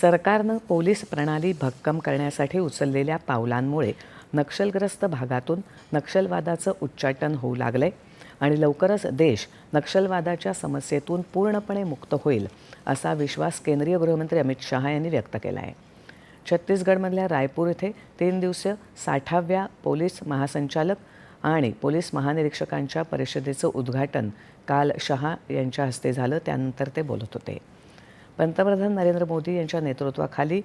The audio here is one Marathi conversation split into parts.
सरकारनं पोलीस प्रणाली भक्कम करण्यासाठी उचललेल्या पावलांमुळे नक्षलग्रस्त भागातून नक्षलवादाचं उच्चाटन होऊ लागलंय आणि लवकरच देश नक्षलवादाच्या समस्येतून पूर्णपणे मुक्त होईल असा विश्वास केंद्रीय गृहमंत्री अमित शहा यांनी व्यक्त केला आहे छत्तीसगडमधल्या रायपूर इथे तीन दिवसीय साठाव्या पोलीस महासंचालक आणि पोलीस महानिरीक्षकांच्या परिषदेचं उद्घाटन काल शहा यांच्या हस्ते झालं त्यानंतर ते बोलत होते. पंतप्रधान नरेंद्र मोदी यांच्या नेतृत्वाखाली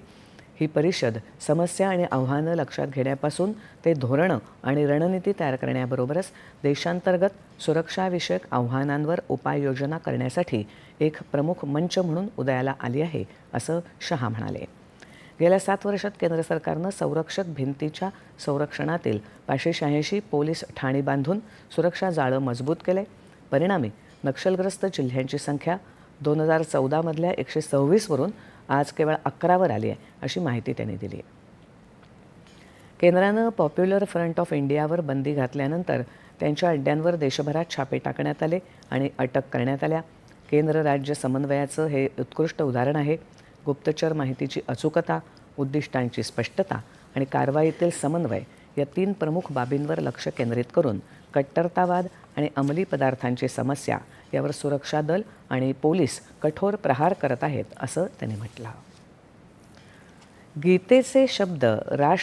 ही परिषद समस्या आणि आव्हानं लक्षात घेण्यापासून ते धोरणं आणि रणनीती तयार करण्याबरोबरच देशांतर्गत सुरक्षाविषयक आव्हानांवर उपाययोजना करण्यासाठी एक प्रमुख मंच म्हणून उदयाला आली आहे असं शहा म्हणाले. गेल्या सात वर्षात केंद्र सरकारनं संरक्षक भिंतीच्या संरक्षणातील पाचशे शहाऐंशी पोलीस ठाणी बांधून सुरक्षा जाळं मजबूत केले. परिणामी नक्षलग्रस्त जिल्ह्यांची संख्या दोन हजार चौदामधल्या एकशे सव्वीसवरून आज केवळ अकरावर आली आहे अशी माहिती त्यांनी दिली आहे. केंद्रानं पॉप्युलर फ्रंट ऑफ इंडियावर बंदी घातल्यानंतर त्यांच्या अड्ड्यांवर देशभरात छापे टाकण्यात आले आणि अटक करण्यात आल्या. केंद्र राज्य समन्वयाचं हे उत्कृष्ट उदाहरण आहे. गुप्तचर माहितीची अचूकता उद्दिष्टांची स्पष्टता आणि कारवाईतील समन्वय या तीन प्रमुख बाबींवर लक्ष केंद्रित करून कट्टरतावाद आणि अंमली पदार्थांची समस्या यावर सुरक्षा दल आणि पोलीस कठोर प्रहार करत आहेत असं त्यांनी म्हटलं. गीतेचे शब्द राष्ट्र